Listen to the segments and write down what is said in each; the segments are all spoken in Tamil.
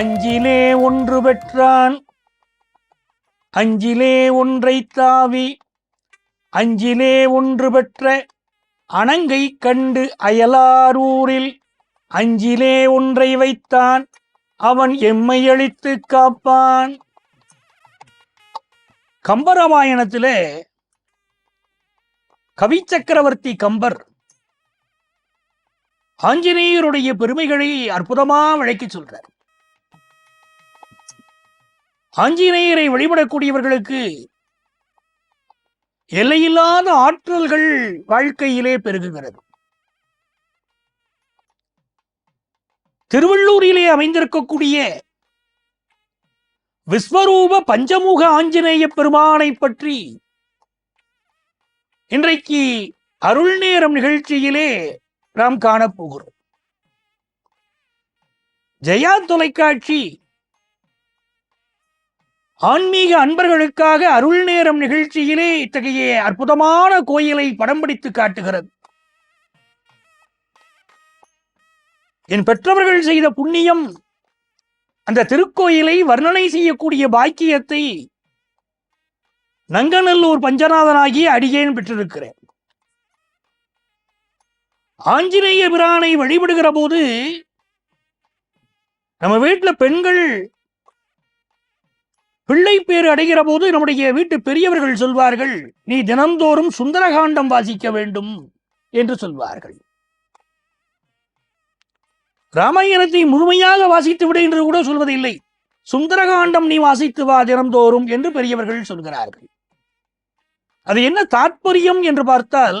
அஞ்சிலே ஒன்று பெற்றான். அஞ்சிலே ஒன்றை தாவி அஞ்சிலே ஒன்று பெற்ற அணங்கை கண்டு அயலாரூரில் அஞ்சிலே ஒன்றை வைத்தான். அவன் எம்மை அழித்து காப்பான். கம்பராமாயணத்திலே கவிச்சக்கரவர்த்தி கம்பர் ஆஞ்சநேயருடைய பெருமைகளை அற்புதமாக விளக்கி சொல்றார். ஆஞ்சநேயரை வழிபடக்கூடியவர்களுக்கு எல்லையில்லாத ஆற்றல்கள் வாழ்க்கையிலே பெருகுகிறது. திருவள்ளூரிலே அமைந்திருக்கக்கூடிய விஸ்வரூப பஞ்சமுக ஆஞ்சநேய பெருமானை பற்றி இன்றைக்கு அருள் நேரம் நிகழ்ச்சியிலே நாம் காணப்போகிறோம். ஜெயா தொலைக்காட்சி ஆன்மீக அன்பர்களுக்காக அருள் நேரம் நிகழ்ச்சியிலே இத்தகைய அற்புதமான கோயிலை படம் பிடித்து காட்டுகிறது. என் பெற்றவர்கள் செய்த புண்ணியம் அந்த திருக்கோயிலை வர்ணனை செய்யக்கூடிய பாக்கியத்தை நங்கநல்லூர் பஞ்சநாதனாகிய அடியேன் பெற்றிருக்கிறேன். ஆஞ்சநேய பிரானை வழிபடுகிற போது நம்ம வீட்டில் பெண்கள் பிள்ளை பேர் அடைகிற போது நம்முடைய வீட்டு பெரியவர்கள் சொல்வார்கள் நீ தினந்தோறும் சுந்தரகாண்டம் வாசிக்க வேண்டும் என்று சொல்வார்கள். ராமாயணத்தை முழுமையாக வாசித்து விடு என்று கூட சொல்வதில்லை. சுந்தரகாண்டம் நீ வாசித்து வா தினந்தோறும் என்று பெரியவர்கள் சொல்கிறார்கள். அது என்ன தாற்பயம் என்று பார்த்தால்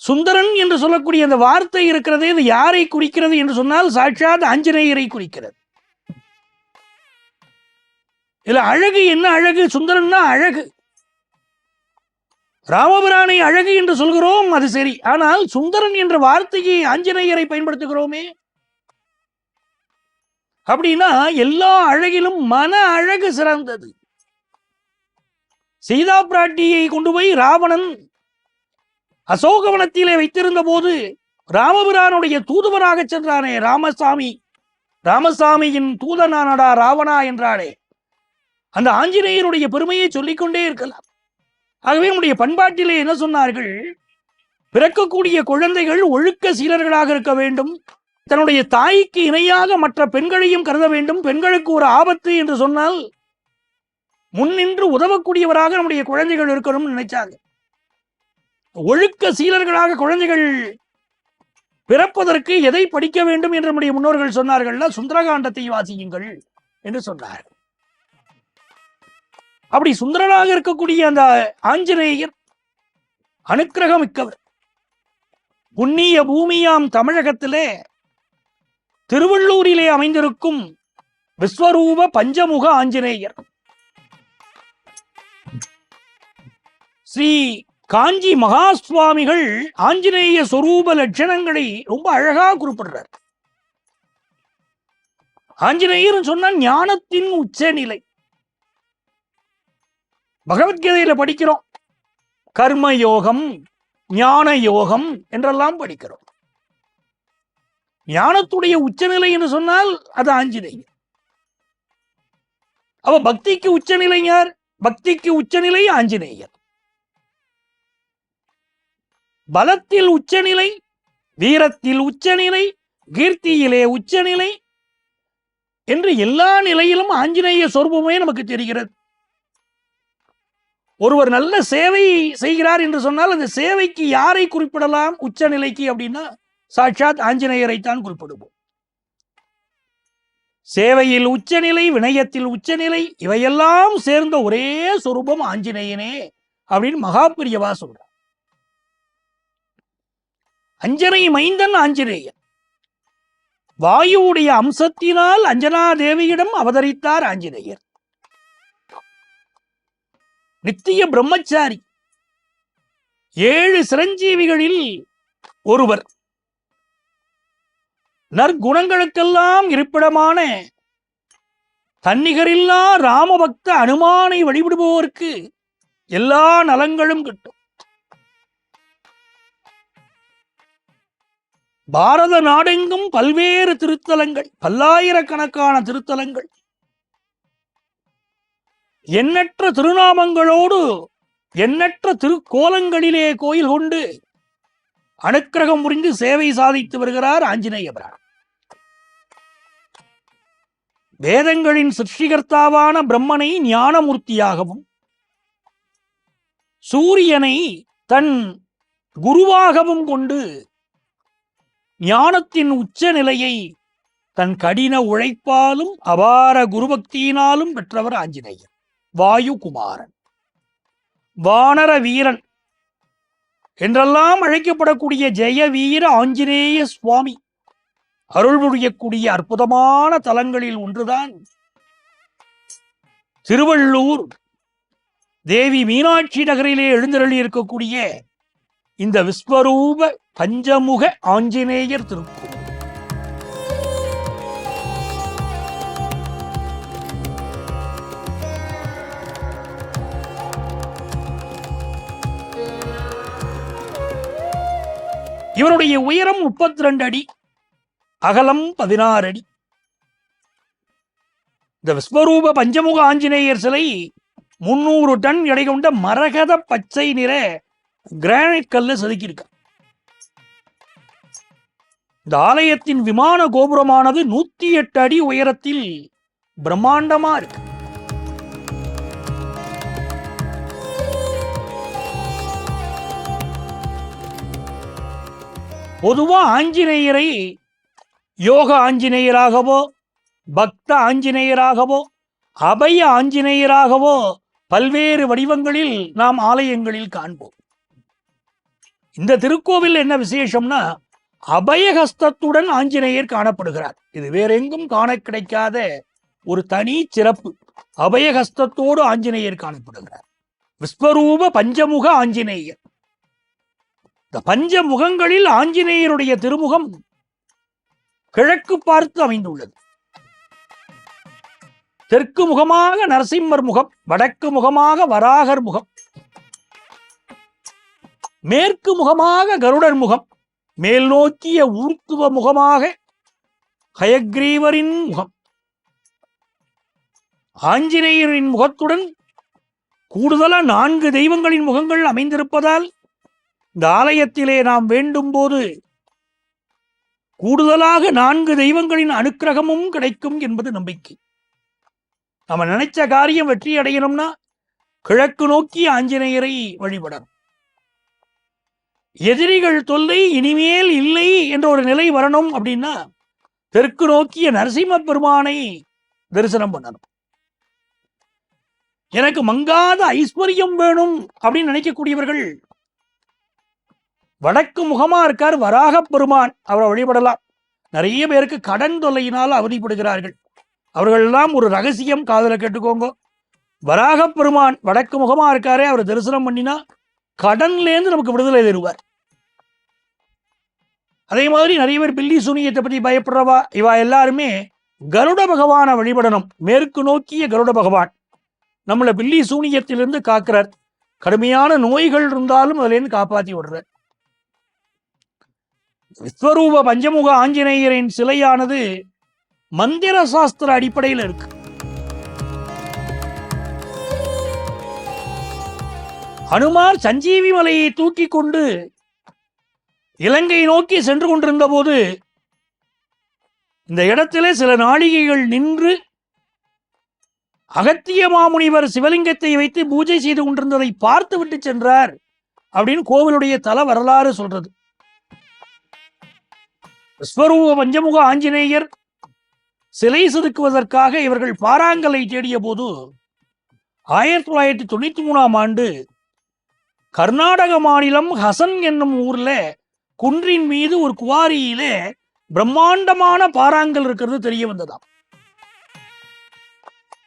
சுந்தரன் என்று சொல்லக்கூடிய அந்த வார்த்தை இருக்கிறது இது யாரை குறிக்கிறது என்று சொன்னால் சாட்சாத் ஆஞ்சநேயரை குறிக்கிறது. இல்ல அழகு என்ன அழகு? சுந்தரன்னா அழகு. ராமபிரானை அழகு என்று சொல்கிறோம் அது சரி. ஆனால் சுந்தரன் என்ற வார்த்தையை ஆஞ்சநேயரை பயன்படுத்துகிறோமே. அப்படின்னா எல்லா அழகிலும் மன அழகு சிறந்தது. சீதா பிராட்டியை கொண்டு போய் ராவணன் அசோகவனத்திலே வைத்திருந்த போது ராமபிரானுடைய தூதுவராக சென்றானே ராமசாமி. ராமசாமியின் தூதனானடா ராவணா என்றானே அந்த ஆஞ்சநேயருடைய பெருமையை சொல்லிக்கொண்டே இருக்கலாம். ஆகவே நம்முடைய பண்பாட்டிலே என்ன சொன்னார்கள்? பிறக்கக்கூடிய குழந்தைகள் ஒழுக்க சீலர்களாக இருக்க வேண்டும். தன்னுடைய தாய்க்கு இணையாக மற்ற பெண்களையும் கருத வேண்டும். பெண்களுக்கு ஒரு ஆபத்து என்று சொன்னால் முன்னின்று உதவக்கூடியவராக நம்முடைய குழந்தைகள் இருக்கணும்னு நினைச்சாங்க. ஒழுக்க சீலர்களாக குழந்தைகள் பிறப்பதற்கு எதை படிக்க வேண்டும் என்று நம்முடைய முன்னோர்கள் சொன்னார்கள்னா சுந்தரகாண்டத்தை வாசியுங்கள் என்று சொன்னார்கள். அப்படி சுந்தரனாக இருக்கக்கூடிய அந்த ஆஞ்சநேயர் அனுக்கிரகமிக்கவர். புண்ணிய பூமியாம் தமிழகத்திலே திருவள்ளூரிலே அமைந்திருக்கும் விஸ்வரூப பஞ்சமுக ஆஞ்சநேயர். ஸ்ரீ காஞ்சி மகா சுவாமிகள் ஆஞ்சநேய சொரூப லட்சணங்களை ரொம்ப அழகா குறிப்பிடுறார். ஆஞ்சநேயர் சொன்னால் ஞானத்தின் உச்சநிலை. பகவத்கீதையில படிக்கிறோம். கர்ம யோகம் ஞான யோகம் என்றெல்லாம் படிக்கிறோம். ஞானத்துடைய உச்சநிலை என்று சொன்னால் அது ஆஞ்சநேயர். அவ பக்திக்கு உச்சநிலை யார்? பக்திக்கு உச்சநிலை ஆஞ்சநேயர். பலத்தில் உச்சநிலை வீரத்தில் உச்சநிலை கீர்த்தியிலே உச்சநிலை என்று எல்லா நிலையிலும் ஆஞ்சநேய சொரூபமே நமக்கு தெரிகிறது. ஒருவர் நல்ல சேவை செய்கிறார் என்று சொன்னால் அந்த சேவைக்கு யாரை குறிப்பிடலாம்? உச்சநிலைக்கு அப்படின்னா சாட்சாத் ஆஞ்சநேயரைத்தான் குறிப்பிடுவோம். சேவையில் உச்சநிலை வினயத்தில் உச்சநிலை இவையெல்லாம் சேர்ந்த ஒரே சொரூபம் ஆஞ்சநேயனே அப்படின்னு மகாபிரியவா சொல்றார். அஞ்சனை மைந்தன் ஆஞ்சநேயன். வாயுவுடைய அம்சத்தினால் அஞ்சனா தேவியிடம் அவதரித்தார் ஆஞ்சநேயர். நித்திய பிரம்மச்சாரி. ஏழு சிரஞ்சீவிகளில் ஒருவர். நற்குணங்களுக்கெல்லாம் இருப்பிடமான தன்னிகரில்லா ராமபக்த அனுமானை வழிபடுபவருக்கு எல்லா நலங்களும் கிட்டும். பாரத நாடெங்கும் பல்வேறு திருத்தலங்கள் பல்லாயிரக்கணக்கான திருத்தலங்கள் எண்ணற்ற திருநாமங்களோடு எண்ணற்ற திருக்கோலங்களிலே கோயில் கொண்டு அனுக்கிரகம் புரிந்து சேவை சாதித்து வருகிறார் ஆஞ்சநேயபிரான் வேதங்களின் சிருஷ்டிகர்த்தாவான பிரம்மனை ஞானமூர்த்தியாகவும் சூரியனை தன் குருவாகவும் கொண்டு ஞானத்தின் உச்ச நிலையை தன் கடின உழைப்பாலும் அபார குருபக்தியினாலும் பெற்றவர் ஆஞ்சநேயர். வாயுகுமாரன். வானர வீரன் என்றெல்லாம் அழைக்கப்படக்கூடிய ஜெய வீர ஆஞ்சநேய சுவாமி அருள் புரியக்கூடிய அற்புதமான தலங்களில் ஒன்றுதான் திருவள்ளூர். தேவி மீனாட்சி நகரிலே எழுந்தருளி இருக்கக்கூடிய இந்த விஸ்வரூப பஞ்சமுக ஆஞ்சநேயர் திருக்கோவில். இவருடைய உயரம் முப்பத்தி ரெண்டு அடி அகலம் பதினாறு அடி. இந்த விஸ்வரூப பஞ்சமுக ஆஞ்சநேயர் சிலை முன்னூறு டன் எடை கொண்ட மரகத பச்சை நிற கிரானைட் கல்ல செதுக்கியிருக்க இந்த ஆலயத்தின் விமான கோபுரமானது நூத்தி எட்டு அடி உயரத்தில் பிரம்மாண்டமா இருக்கு. பொதுவாக ஆஞ்சநேயரை யோக ஆஞ்சநேயராகவோ பக்த ஆஞ்சநேயராகவோ அபய ஆஞ்சநேயராகவோ பல்வேறு வடிவங்களில் நாம் ஆலயங்களில் காண்போம். இந்த திருக்கோவில் என்ன விசேஷம்னா அபயஹஸ்தத்துடன் ஆஞ்சநேயர் காணப்படுகிறார். இது வேற எங்கும் காண கிடைக்காத ஒரு தனி சிறப்பு. அபயஹஸ்தத்தோடு ஆஞ்சநேயர் காணப்படுகிறார். விஸ்வரூப பஞ்சமுக ஆஞ்சநேயர். இந்த பஞ்ச முகங்களில் ஆஞ்சநேயருடைய திருமுகம் கிழக்கு பார்த்து அமைந்துள்ளது. தெற்கு முகமாக நரசிம்மர் முகம் வடக்கு முகமாக வராகர் முகம் மேற்கு முகமாக கருடர் முகம் மேல் நோக்கிய ஊர்த்துவ முகமாக ஹயக்ரீவரின் முகம். ஆஞ்சநேயரின் முகத்துடன் கூடுதலா நான்கு தெய்வங்களின் முகங்கள் அமைந்திருப்பதால் இந்த ஆலயத்திலே நாம் வேண்டும் போது கூடுதலாக நான்கு தெய்வங்களின் அனுக்கிரகமும் கிடைக்கும் என்பது நம்பிக்கை. நம்ம நினைச்ச காரியம் வெற்றி அடையணும்னா கிழக்கு நோக்கி ஆஞ்சநேயரை வழிபடணும். எதிரிகள் தொல்லை இனிமேல் இல்லை என்ற ஒரு நிலை வரணும் அப்படின்னா தெற்கு நோக்கிய நரசிம்ம பெருமானை தரிசனம் பண்ணணும். எனக்கு மங்காத ஐஸ்வர்யம் வேணும் அப்படின்னு நினைக்கக்கூடியவர்கள் வடக்கு முகமா இருக்கார் வராகப் பெருமான். அவரை வழிபடலாம். நிறைய பேருக்கு கடன் தொல்லையினால் அவதிப்படுகிறார்கள். அவர்களெல்லாம் ஒரு ரகசியம் காதலை கேட்டுக்கோங்க. வராகப் பெருமான் வடக்கு முகமா இருக்காரே அவரை தரிசனம் பண்ணினா கடன்லேருந்து நமக்கு விடுதலை தருவார். அதே மாதிரி நிறைய பேர் பில்லி சூனியத்தை பற்றி பயப்படுறவா இவா எல்லாருமே கருட பகவானை வழிபடணும். மேற்கு நோக்கிய கருட பகவான். நம்மளை பில்லி சூனியத்திலிருந்து காக்கிறார். கடுமையான நோய்கள் இருந்தாலும் அதுலேருந்து காப்பாற்றி விடுறார். விஸ்வரூப பஞ்சமுக ஆஞ்சநேயரின் சிலையானது மந்திர சாஸ்திர அடிப்படையில் இருக்கு. ஹனுமார் சஞ்சீவி மலையை தூக்கி கொண்டு இலங்கை நோக்கி சென்று கொண்டிருந்த போது இந்த இடத்திலே சில நாழிகைகள் நின்று அகத்திய மாமுனிவர் சிவலிங்கத்தை வைத்து பூஜை செய்து கொண்டிருந்ததை பார்த்து விட்டு சென்றார் அப்படின்னு கோவிலுடைய தல வரலாறு சொல்றது. விஸ்வரூப பஞ்சமுக ஆஞ்சநேயர் சிலை செதுக்குவதற்காக இவர்கள் பாராங்கலை தேடிய போது ஆயிரத்தி தொள்ளாயிரத்தி தொண்ணூற்றி மூணாம் ஆண்டு கர்நாடக மாநிலம் ஹசன் என்னும் ஊரில் குன்றின் மீது ஒரு குவாரியிலே பிரம்மாண்டமான பாறாங்கல் இருக்கிறது தெரிய வந்ததாம்.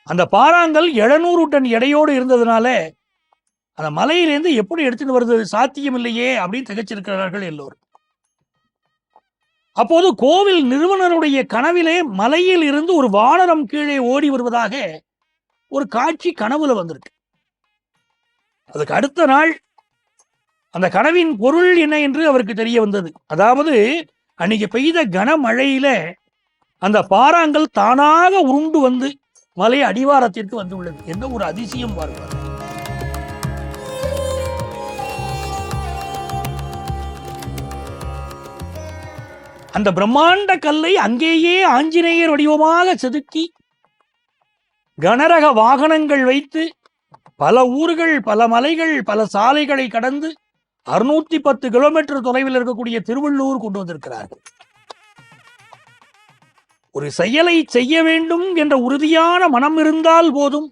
அந்த பாறாங்கல் எழுநூறு டன் எடையோடு இருந்ததுனால அந்த மலையிலேருந்து எப்படி எடுத்துட்டு வருது சாத்தியம் இல்லையே அப்படின்னு திகைச்சிருக்கிறார்கள் எல்லோரும். அப்போது கோவில் நிறுவனருடைய கனவிலே மலையில் இருந்து ஒரு வானரம் கீழே ஓடி வருவதாக ஒரு காட்சி கனவுல வந்திருக்கு. அதுக்கு அடுத்த நாள் அந்த கனவின் பொருள் என்ன என்று அவருக்கு தெரிய வந்தது. அதாவது அன்னைக்கு பெய்த கனமழையில அந்த பாறாங்கல் தானாக உருண்டு வந்து மலை அடிவாரத்திற்கு வந்து உள்ளது என்ன ஒரு அதிசயம் பார்க்கிறார் அந்த பிரம்மாண்ட கல்லை அங்கேயே ஆஞ்சநேயர் வடிவமாக செதுக்கி கனரக வாகனங்கள் வைத்து பல ஊர்கள் பல மலைகள் பல சாலைகளை கடந்து அறுநூத்தி பத்து கிலோமீட்டர் தொலைவில் இருக்கக்கூடிய திருவள்ளூர் கொண்டு வந்திருக்கிறார்கள். ஒரு செயலை செய்ய வேண்டும் என்ற உறுதியான மனம் இருந்தால் போதும்.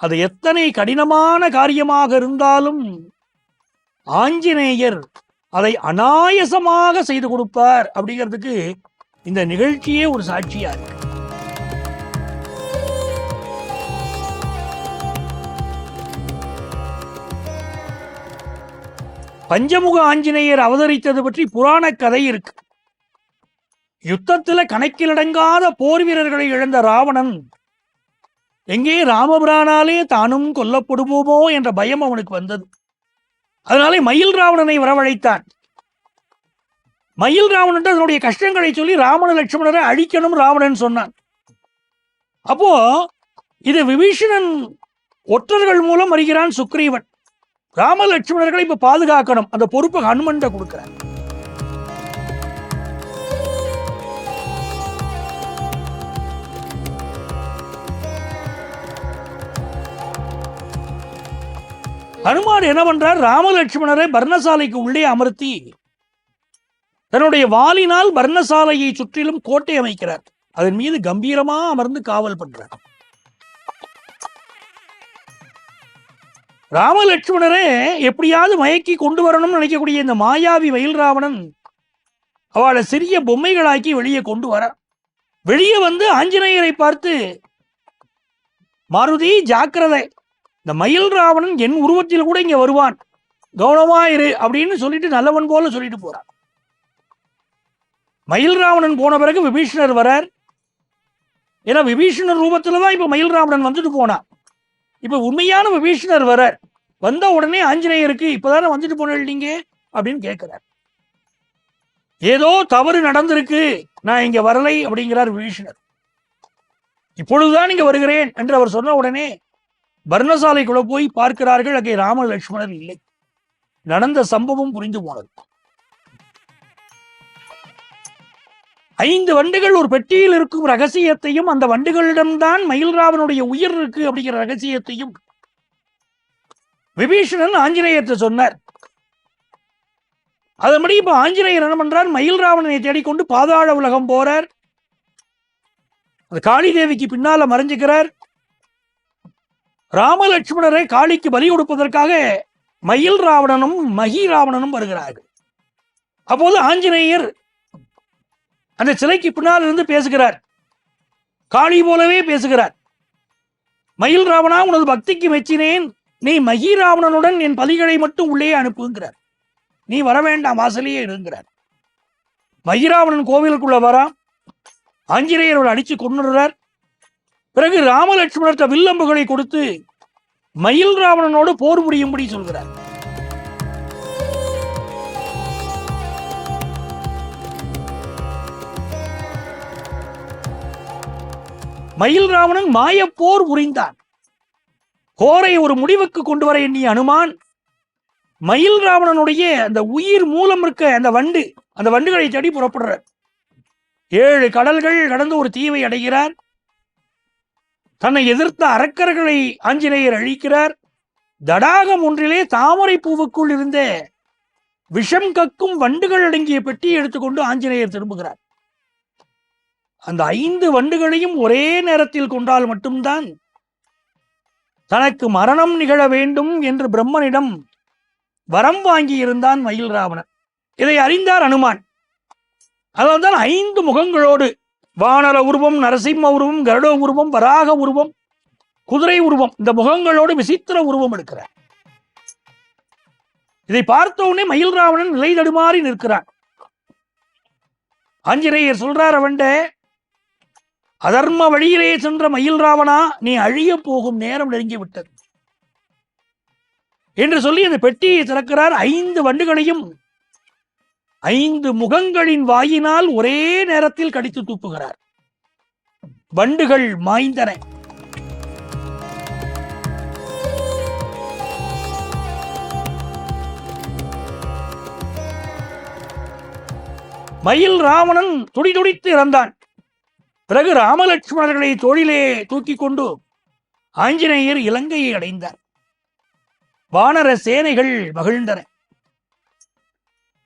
அது எத்தனை கடினமான காரியமாக இருந்தாலும் ஆஞ்சநேயர் அதை அனாயசமாக செய்து கொடுப்பார் அப்படிங்கிறதுக்கு இந்த நிகழ்ச்சியே ஒரு சாட்சியா இருக்கு. பஞ்சமுக ஆஞ்சநேயர் அவதரித்தது பற்றி புராண கதை இருக்கு. யுத்தத்துல கணக்கிலடங்காத போர் வீரர்களை இழந்த ராவணன் எங்கே ராமபிரானாலே தானும் கொல்லப்படுவோமோ என்ற பயம் அவனுக்கு வந்தது. அதனாலே மயில் ராவணனை வரவழைத்தான். மயில் ராவணன் அதனுடைய கஷ்டங்களை சொல்லி ராமண லட்சுமணரை அழிக்கணும் ராவணன் சொன்னான். அப்போ இது விபீஷணன் ஒற்றர்கள் மூலம் வருகிறான் சுக்ரீவன். ராம லட்சுமணர்களை இப்ப பாதுகாக்கணும். அந்த பொறுப்பை ஹனுமன்ட கொடுக்கிறார். ஹனுமான் என்ன பண்றார்? ராமலட்சுமணரை பர்ணசாலைக்கு உள்ளே அமர்த்தி தன்னுடைய வாளினால் பர்ணசாலையை சுற்றிலும் கோட்டை அமைக்கிறார். அதன் மீது கம்பீரமா அமர்ந்து காவல் பண்றார். ராமலட்சுமணரே எப்படியாவது மயக்கி கொண்டு வரணும்னு நினைக்கக்கூடிய இந்த மாயாவி வயல் ராவணன் அவளை சிறிய பொம்மைகளாக்கி வெளியே கொண்டு வர வெளியே வந்து ஆஞ்சநேயரை பார்த்து மாருதி ஜாக்கிரதை இந்த மயில் ராவணன் என் உருவத்தில் கூட இங்க வருவான். கவனமா இரு அப்படின்னு சொல்லிட்டு நல்லவன் போல சொல்லிட்டு போறான். மயில் ராவணன் போன பிறகு விபீஷணர் வரார். ஏன்னா விபீஷணர் ரூபத்துல தான் இப்போ மயில் ராவணன் வந்துட்டு போனான். இப்போ உண்மையான விபீஷணர் வரார். வந்த உடனே ஆஞ்சநேயருக்கு இப்போதானே வந்துட்டு போனீங்க அப்படின்னு கேட்கிறார் ஏதோ தவறு நடந்திருக்கு. நான் இங்க வரலை அப்படிங்கிறார் விபீஷணர். இப்பொழுதுதான் இங்க வருகிறேன் என்று அவர் சொன்ன உடனே பர்ணசாலைக்குள்ள போய் பார்க்கிறார்கள். அங்கே ராம லட்சுமணர் இல்லை. நடந்த சம்பவம் புரிந்து போனது. ஐந்து வண்டுகள் ஒரு பெட்டியில் இருக்கும் ரகசியத்தையும் அந்த வண்டுகளிடம்தான் மயில்ராவனுடைய உயிர் இருக்கு அப்படிங்கிற ரகசியத்தையும் விபீஷணன் ஆஞ்சநேயத்தை சொன்னார். அதன்படி இப்ப ஆஞ்சநேயர் என்ன பண்றார்? மயில்ராவணனை தேடிக்கொண்டு பாதாள உலகம் போறார். காளி தேவிக்கு பின்னால மறைஞ்சுக்கிறார். ராமலட்சுமணரை காளிக்கு பலி கொடுப்பதற்காக மயில் ராவணனும் மகி ராவணனும் வருகிறார்கள். அப்போது ஆஞ்சநேயர் அந்த சிலைக்கு பின்னால் இருந்து பேசுகிறார். காளி போலவே பேசுகிறார். மயில் ராவணா உனது பக்திக்கு மெச்சினேன். நீ மகி ராவணனுடன் என் பலிகளை மட்டும் உள்ளே அனுப்புங்கிறார். நீ வர வேண்டாம் வாசலேயே இருங்கிறார். மகிராவணன் கோவிலுக்குள்ள வரான். ஆஞ்சநேயரோட அடிச்சு கொண்டுடுறார் பிறகு ராமலட்சுமணர்த்த வில்லம்புகளை கொடுத்து மயில் ராவணனோடு போர் புரியும்படி சொல்கிறார். மயில் ராவணன் மாயப்போர் புரிந்தான். போரை ஒரு முடிவுக்கு கொண்டு வர எண்ணிய அனுமான் மயில் ராவணனுடைய அந்த உயிர் மூலம் இருக்க அந்த வண்டு அந்த வண்டுகளை தேடி புறப்படுறார். ஏழு கடல்கள் கடந்து ஒரு தீவை அடைகிறார். தன்னை எதிர்த்த அரக்கர்களை ஆஞ்சநேயர் அழிக்கிறார். தடாகம் ஒன்றிலே தாமரை பூவுக்குள் இருந்த விஷம் கக்கும் வண்டுகள் அடங்கிய பெட்டியை எடுத்துக்கொண்டு ஆஞ்சநேயர் திரும்புகிறார். அந்த ஐந்து வண்டுகளையும் ஒரே நேரத்தில் கொண்டால் மட்டும்தான் தனக்கு மரணம் நிகழ வேண்டும் என்று பிரம்மனிடம் வரம் வாங்கியிருந்தான் மயில் ராவணன் இதை அறிந்தார் அனுமான். அதனால்தான் ஐந்து முகங்களோடு வானர உருவம் நரசிம்ம உருவம் கருட உருவம் வராக உருவம் குதிரை உருவம் இந்த முகங்களோடு விசித்திர உருவம் எடுக்கிறார். இதை பார்த்த உடனே மயில் ராவணன் நிலை தடுமாறி நிற்கிறான். ஆஞ்சநேயர் சொல்றார் அவன்ட அதர்ம வழியிலே சென்ற மயில் ராவணா நீ அழிய போகும் நேரம் நெருங்கி விட்டது என்று சொல்லி அந்த பெட்டியை திறக்கிறார் ஐந்து வண்டுகளையும் ஐந்து முகங்களின் வாயினால் ஒரே நேரத்தில் கடித்து தூப்புகிறார் வண்டுகள் மாய்ந்தன. மயில் ராவணன் துடிதுடித்து இறந்தான். பிறகு ராமலட்சுமணர்களை தோளிலே தூக்கி கொண்டு ஆஞ்சநேயர் இலங்கையை அடைந்தார். வானர சேனைகள் மகிழ்ந்தன.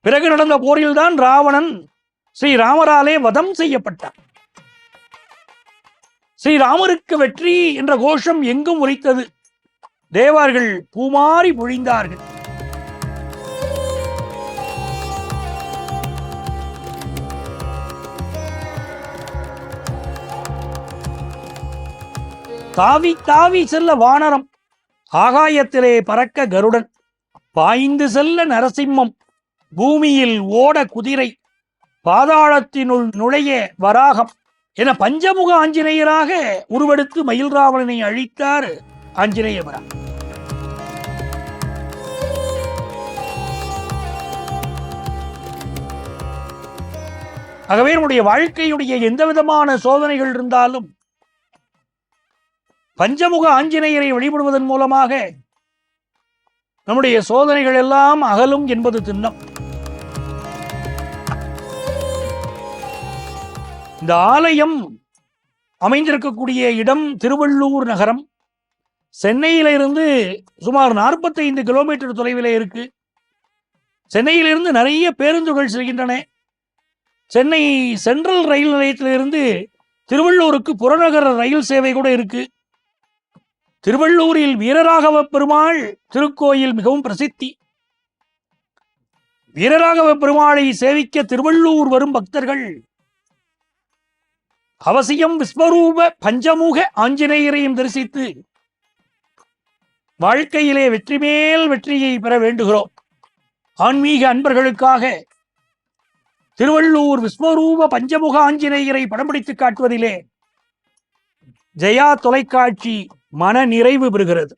பிறகு நடந்த போரில்தான் ராவணன் ஸ்ரீராமராலே வதம் செய்யப்பட்டான். ஸ்ரீராமருக்கு வெற்றி என்ற கோஷம் எங்கும் உரைத்தது. தேவார்கள் பூமாரி பொழிந்தார்கள். தாவி தாவி செல்ல வானரம் ஆகாயத்திலே பறக்க கருடன் பாய்ந்து செல்ல நரசிம்மம். பூமியில் ஓட குதிரை பாதாளத்தினுள் நுழைய வராகம் என பஞ்சமுக ஆஞ்சநேயராக உருவெடுத்து மயில் ராவணனை அழித்தார் ஆஞ்சநேயபுரா ஆகவே நம்முடைய வாழ்க்கையுடைய எந்த விதமான சோதனைகள் இருந்தாலும் பஞ்சமுக ஆஞ்சநேயரை வழிபடுவதன் மூலமாக நம்முடைய சோதனைகள் எல்லாம் அகலும் என்பது திண்ணம். இந்த ஆலயம் அமைந்திருக்கக்கூடிய இடம் திருவள்ளூர் நகரம். சென்னையிலிருந்து சுமார் 45 கிலோமீட்டர் தொலைவில் இருக்கு. சென்னையிலிருந்து நிறைய பேருந்துகள் செல்கின்றன. சென்னை சென்ட்ரல் ரயில் நிலையத்திலிருந்து திருவள்ளூருக்கு புறநகர ரயில் சேவை கூட இருக்கு. திருவள்ளூரில் வீரராகவ பெருமாள் திருக்கோயில் மிகவும் பிரசித்தி. வீரராகவ பெருமாளை சேவிக்க திருவள்ளூர் வரும் பக்தர்கள் அவசியம் விஸ்வரூப பஞ்சமுக ஆஞ்சநேயரையும் தரிசித்து வாழ்க்கையிலே வெற்றி மேல் வெற்றியை பெற வேண்டுகிறோம். ஆன்மீக அன்பர்களுக்காக திருவள்ளூர் விஸ்வரூப பஞ்சமுக ஆஞ்சநேயரை படம் பிடித்து காட்டுவதிலே ஜெயா தொலைக்காட்சி மன நிறைவு பெறுகிறது.